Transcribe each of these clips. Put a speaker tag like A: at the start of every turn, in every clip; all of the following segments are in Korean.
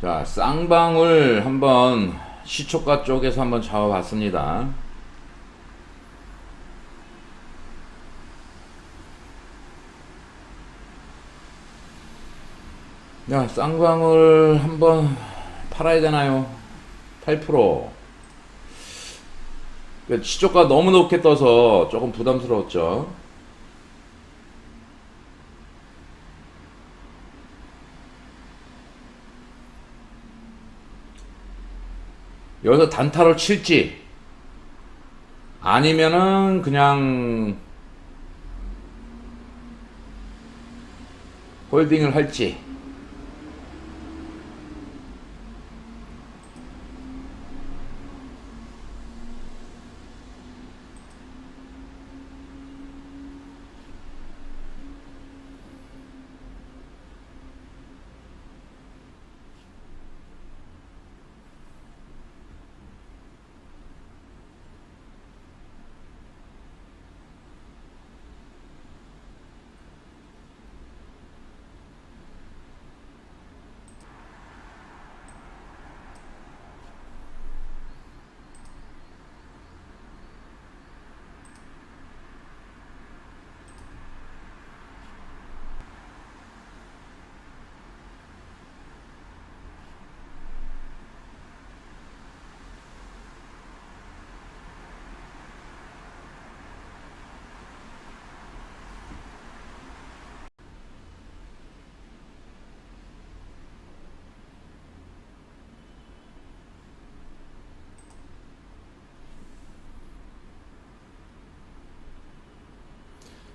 A: 자, 쌍방울 한번 시초가 쪽에서 한번 잡아봤습니다. 야, 쌍방울 한번 팔아야 되나요? 8%. 그 시초가 너무 높게 떠서 조금 부담스러웠죠. 여기서 단타로 칠지 아니면은 그냥 홀딩을 할지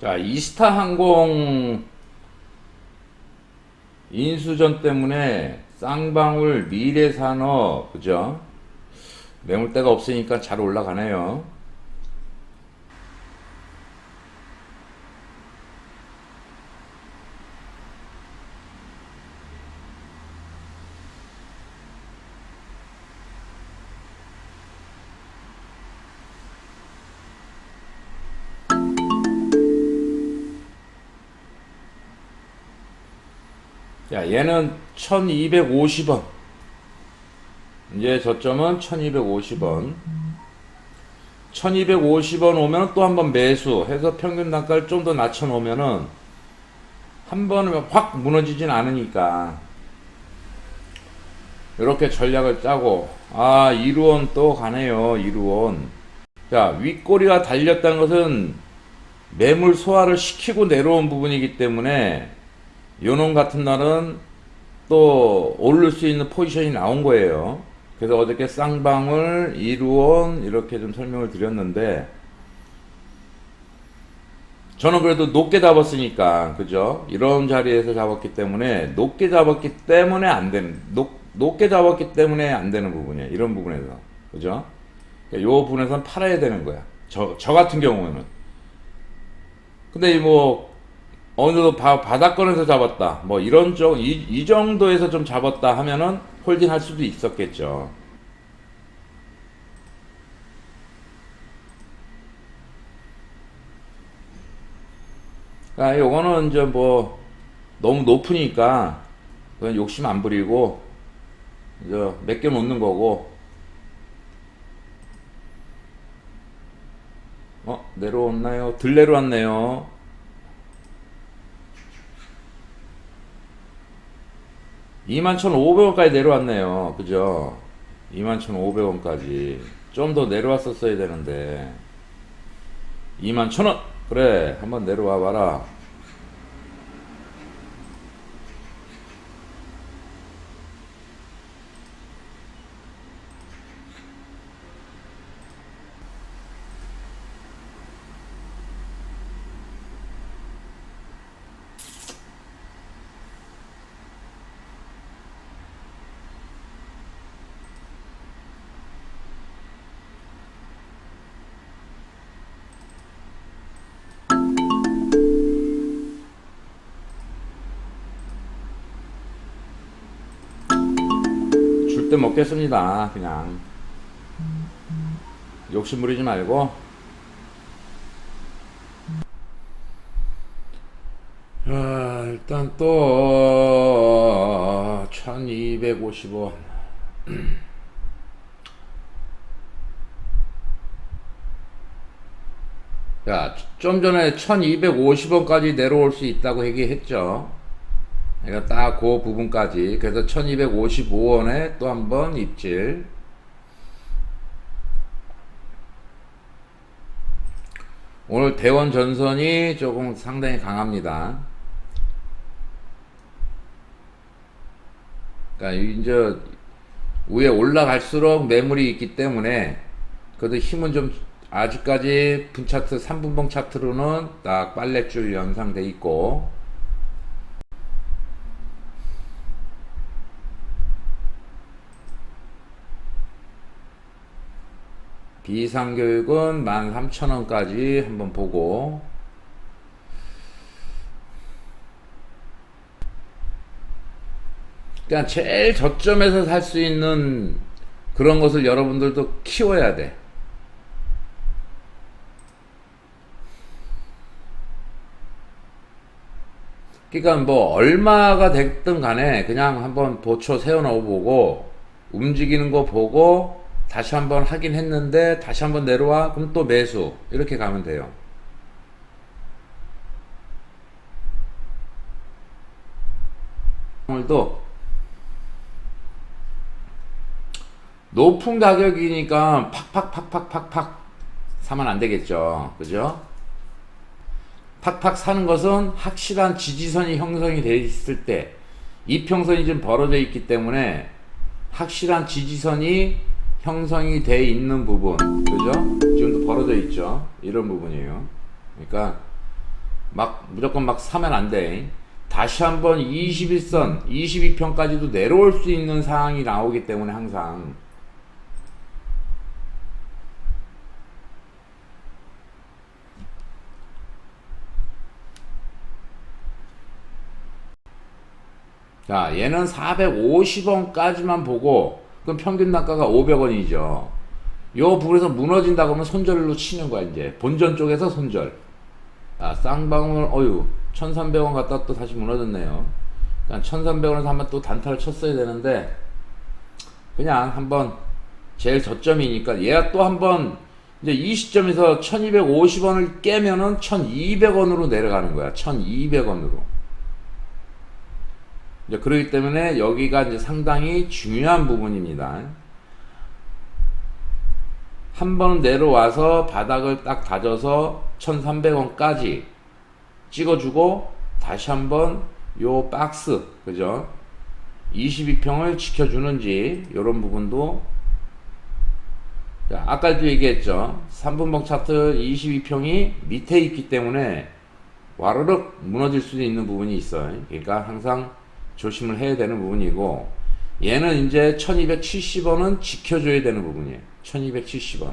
A: 자, 이스타 항공 인수전 때문에 쌍방울 미래산업 그죠? 매물대가 없으니까 잘 올라가네요. 자, 얘는 1250원. 이제 저점은 1250원. 1250원 오면 또 한 번 매수 해서 평균 단가를 좀 더 낮춰 놓으면은 한 번에 확 무너지진 않으니까 이렇게 전략을 짜고 아 이루원 또 가네요 이루원 자 윗꼬리가 달렸다는 것은 매물 소화를 시키고 내려온 부분이기 때문에 요놈 같은 날은 또 오를 수 있는 포지션이 나온 거예요. 그래서 어저께 쌍방울, 이루원 이렇게 좀 설명을 드렸는데 저는 그래도 높게 잡았으니까 그죠? 이런 자리에서 잡았기 때문에 높게 잡았기 때문에 안 되는 높, 높게 잡았기 때문에 안 되는 부분이에요. 이런 부분에서 그죠? 그러니까 요 부분에서는 팔아야 되는 거야. 저, 저 같은 경우에는 근데 뭐 어느 정도 바, 바닥권에서 잡았다. 뭐 이런 쪽, 이, 이 정도에서 좀 잡았다 하면은 홀딩 할 수도 있었겠죠. 아, 요거는 이제 뭐 너무 높으니까 그냥 욕심 안 부리고 이제 몇 개 놓는 거고. 어, 내려왔나요? 들 내려왔네요. 21,500원까지 내려왔네요. 그죠? 21,500원까지. 좀 더 내려왔었어야 되는데. 21,000원! 그래, 한번 내려와 봐라. 줄 때 먹겠습니다. 그냥. 욕심 부리지 말고. 자, 일단 또, 1 1250원. 야, 좀 전에 1250원까지 내려올 수 있다고 얘기했죠. 내가 딱그 부분까지. 그래서 1255원에 또 한 번 입질. 오늘 대원 전선이 조금 상당히 강합니다. 그러니까 이제 위에 올라갈수록 매물이 있기 때문에 그래도 힘은 좀 아직까지 분차트 3분봉 차트로는 딱 빨래줄 연상돼 있고 비상교육은 13,000원까지 한번 보고 그러니까 제일 저점에서 살 수 있는 그런 것을 여러분들도 키워야 돼. 그러니까 뭐 얼마가 됐든 간에 그냥 한번 보초 세워놓어 보고 움직이는 거 보고 다시 한번 하긴 했는데 다시 한번 내려와 그럼 또 매수 이렇게 가면 돼요. 오늘도 높은 가격이니까 팍팍팍팍팍팍 사면 안 되겠죠. 그죠? 팍팍 사는 것은 확실한 지지선이 형성이 되어 있을 때 이평선이 좀 벌어져 있기 때문에 확실한 지지선이 형성이 돼 있는 부분 그죠? 지금도 벌어져 있죠. 이런 부분이에요. 그러니까 막 무조건 막 사면 안 돼. 다시 한번 21선, 22평까지도 내려올 수 있는 상황이 나오기 때문에 항상 자, 얘는 450원까지만 보고, 그럼 평균 단가가 500원이죠. 요 부분에서 무너진다 그러면 손절로 치는 거야, 이제. 본전 쪽에서 손절. 아, 쌍방울, 어유 1300원 갔다 또 다시 무너졌네요. 그러니까 1300원에서 한번 또 단타를 쳤어야 되는데, 그냥 한번, 제일 저점이니까, 얘가 또 한번, 이제 이 시점에서 1250원을 깨면은 1200원으로 내려가는 거야. 1200원으로. 이제 그렇기 때문에 여기가 이제 상당히 중요한 부분입니다. 한 번 내려와서 바닥을 딱 다져서 1300원까지 찍어주고 다시 한번 요 박스 그죠? 22평을 지켜주는지 이런 부분도 자, 아까도 얘기했죠. 3분봉 차트 22평이 밑에 있기 때문에 와르륵 무너질 수도 있는 부분이 있어요. 그러니까 항상 조심을 해야 되는 부분이고 얘는 이제 1270원은 지켜줘야 되는 부분이에요. 1270원.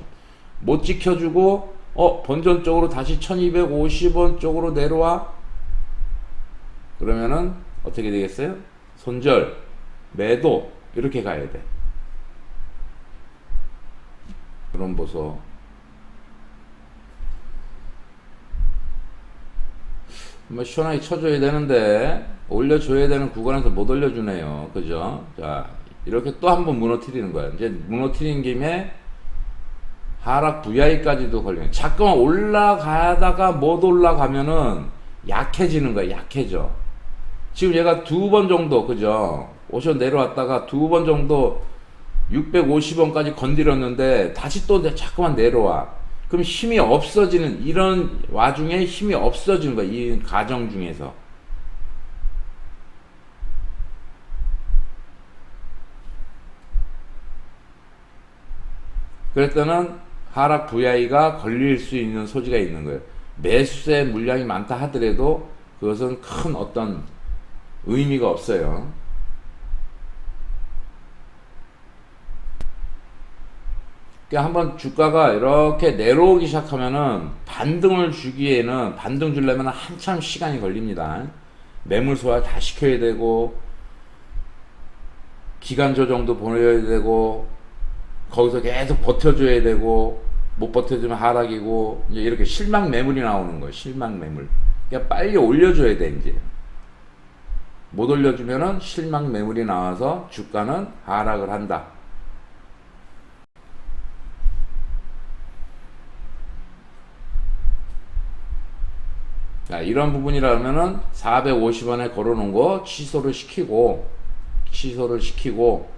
A: 못 지켜주고 어 본전 쪽으로 다시 1250원 쪽으로 내려와. 그러면은 어떻게 되겠어요? 손절 매도 이렇게 가야 돼. 그런 보소 뭐 시원하게 쳐줘야 되는데 올려줘야 되는 구간에서 못 올려주네요. 그죠? 자 이렇게 또 한 번 무너뜨리는 거야. 이제 무너뜨린 김에 하락 VI까지도 걸리는. 자꾸만 올라가다가 못 올라가면은 약해지는 거야. 약해져. 지금 얘가 두 번 정도 그죠? 오션 내려왔다가 두 번 정도 650원까지 건드렸는데 다시 또 자꾸만 내려와. 그럼 힘이 없어지는 이런 와중에 힘이 없어지는 거야. 이 과정 중에서. 그랬더는 하락 VI가 걸릴 수 있는 소지가 있는 거예요. 매수세 물량이 많다 하더라도 그것은 큰 어떤 의미가 없어요. 그러니까 한번 주가가 이렇게 내려오기 시작하면은 반등을 주기에는 반등 주려면 한참 시간이 걸립니다. 매물 소화 다 시켜야 되고 기간 조정도 보내야 되고 거기서 계속 버텨줘야 되고 못 버텨주면 하락이고 이제 이렇게 실망 매물이 나오는 거예요. 실망 매물. 그러니까 빨리 올려줘야 돼 이제. 못 올려주면은 실망 매물이 나와서 주가는 하락을 한다. 자, 이런 부분이라면은 450원에 걸어놓은 거 취소를 시키고, 취소를 시키고,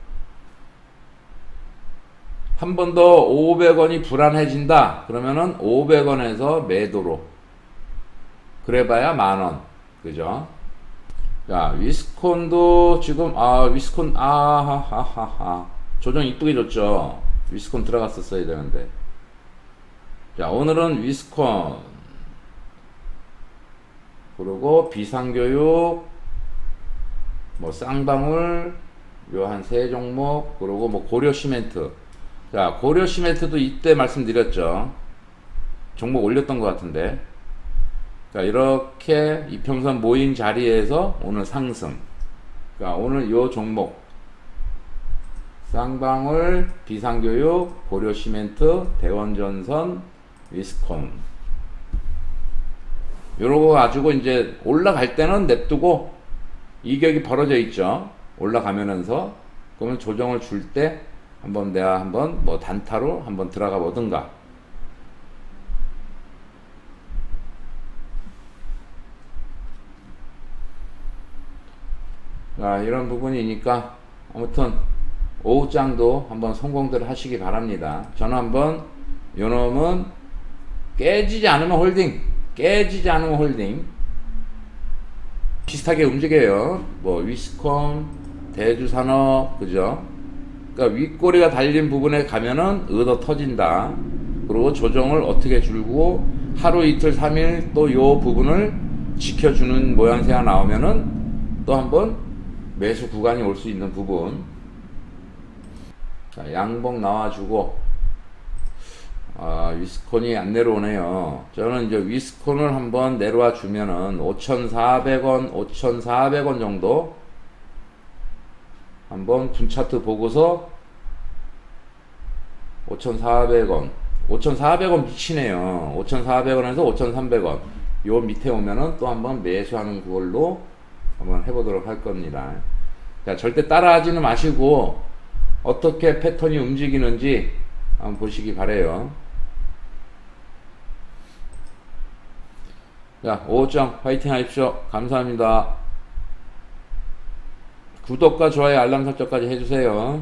A: 한 번 더 500원이 불안해진다. 그러면은 500원에서 매도로. 그래봐야 만원. 그죠? 자, 위스콘도 지금, 아, 위스콘, 아하하하하. 조정 이쁘게 줬죠? 위스콘 들어갔었어야 되는데. 자, 오늘은 위스콘. 그리고 비상교육, 뭐 쌍방울, 요 한 세 종목, 그리고 뭐 고려 시멘트. 자, 고려 시멘트도 이때 말씀드렸죠. 종목 올렸던 것 같은데. 자, 이렇게 이평선 모인 자리에서 오늘 상승. 자, 오늘 요 종목. 쌍방울, 비상교육, 고려 시멘트, 대원전선, 위스콘. 요러고 가지고 이제 올라갈 때는 냅두고 이격이 벌어져 있죠. 올라가면서 그러면 조정을 줄 때 한번 내가 한번 뭐 단타로 한번 들어가 보든가. 자, 이런 부분이니까 아무튼 오후장도 한번 성공들 하시기 바랍니다. 저는 한번 요놈은 깨지지 않으면 홀딩, 깨지지 않으면 홀딩 비슷하게 움직여요. 뭐 위스콘, 대주산업, 그죠? 그러니까 윗꼬리가 달린 부분에 가면은 얻어 터진다. 그리고 조정을 어떻게 줄고 하루 이틀 삼일 또 요 부분을 지켜주는 모양새가 나오면은 또 한번 매수 구간이 올 수 있는 부분. 자, 양봉 나와주고 아, 위스콘이 안 내려오네요. 저는 이제 위스콘을 한번 내려와 주면은 5,400원, 5,400원 정도 한번 분차트 보고서 5,400원, 5,400원 미치네요. 5,400원에서 5,300원. 요 밑에 오면은 또 한번 매수하는 그걸로 한번 해보도록 할 겁니다. 자, 절대 따라하지는 마시고 어떻게 패턴이 움직이는지 한번 보시기 바래요. 자, 오후장 화이팅 하십시오. 감사합니다. 구독과 좋아요, 알람 설정까지 해주세요.